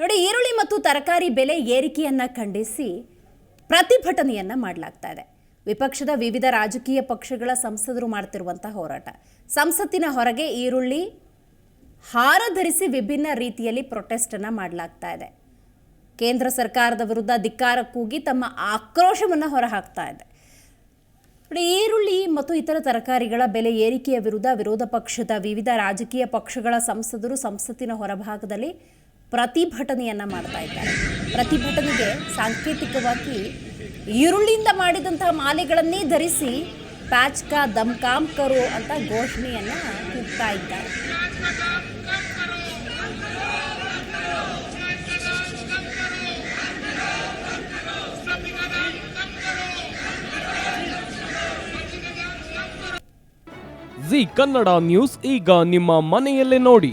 ನೋಡಿ, ಈರುಳ್ಳಿ ಮತ್ತು ತರಕಾರಿ ಬೆಲೆ ಏರಿಕೆಯನ್ನು ಖಂಡಿಸಿ ಪ್ರತಿಭಟನೆಯನ್ನು ಮಾಡಲಾಗ್ತಾ ಇದೆ. ವಿಪಕ್ಷದ ವಿವಿಧ ರಾಜಕೀಯ ಪಕ್ಷಗಳ ಸಂಸದರು ಮಾಡ್ತಿರುವಂಥ ಹೋರಾಟ. ಸಂಸತ್ತಿನ ಹೊರಗೆ ಈರುಳ್ಳಿ ಹಾರ ಧರಿಸಿ ವಿಭಿನ್ನ ರೀತಿಯಲ್ಲಿ ಪ್ರೊಟೆಸ್ಟ್ ಅನ್ನ ಮಾಡಲಾಗ್ತಾ ಇದೆ. ಕೇಂದ್ರ ಸರ್ಕಾರದ ವಿರುದ್ಧ ಧಿಕ್ಕಾರ ಕೂಗಿ ತಮ್ಮ ಆಕ್ರೋಶವನ್ನು ಹೊರಹಾಕ್ತಾ ಇದೆ. ನೋಡಿ, ಈರುಳ್ಳಿ ಮತ್ತು ಇತರ ತರಕಾರಿಗಳ ಬೆಲೆ ಏರಿಕೆಯ ವಿರುದ್ಧ ವಿರೋಧ ಪಕ್ಷದ ವಿವಿಧ ರಾಜಕೀಯ ಪಕ್ಷಗಳ ಸಂಸದರು ಸಂಸತ್ತಿನ ಹೊರಭಾಗದಲ್ಲಿ ಪ್ರತಿಭಟನೆಯನ್ನ ಮಾಡ್ತಾ ಇದ್ದಾರೆ. ಪ್ರತಿಭಟನೆಗೆ ಸಾಂಕೇತಿಕವಾಗಿ ಈರುಳ್ಳಿಯಿಂದ ಮಾಡಿದಂತಹ ಮಾಲೆಗಳನ್ನೇ ಧರಿಸಿ ಪ್ಯಾಚ್ ದಮ್ಕಾಂಕರು ದಮ್ ಕರೋ ಅಂತ ಘೋಷಣೆಯನ್ನು ಕೂಗ್ತಾ ಇದ್ದಾರೆ. ಜಿ ಕನ್ನಡ ನ್ಯೂಸ್ ಈಗ ನಿಮ್ಮ ಮನೆಯಲ್ಲೇ ನೋಡಿ.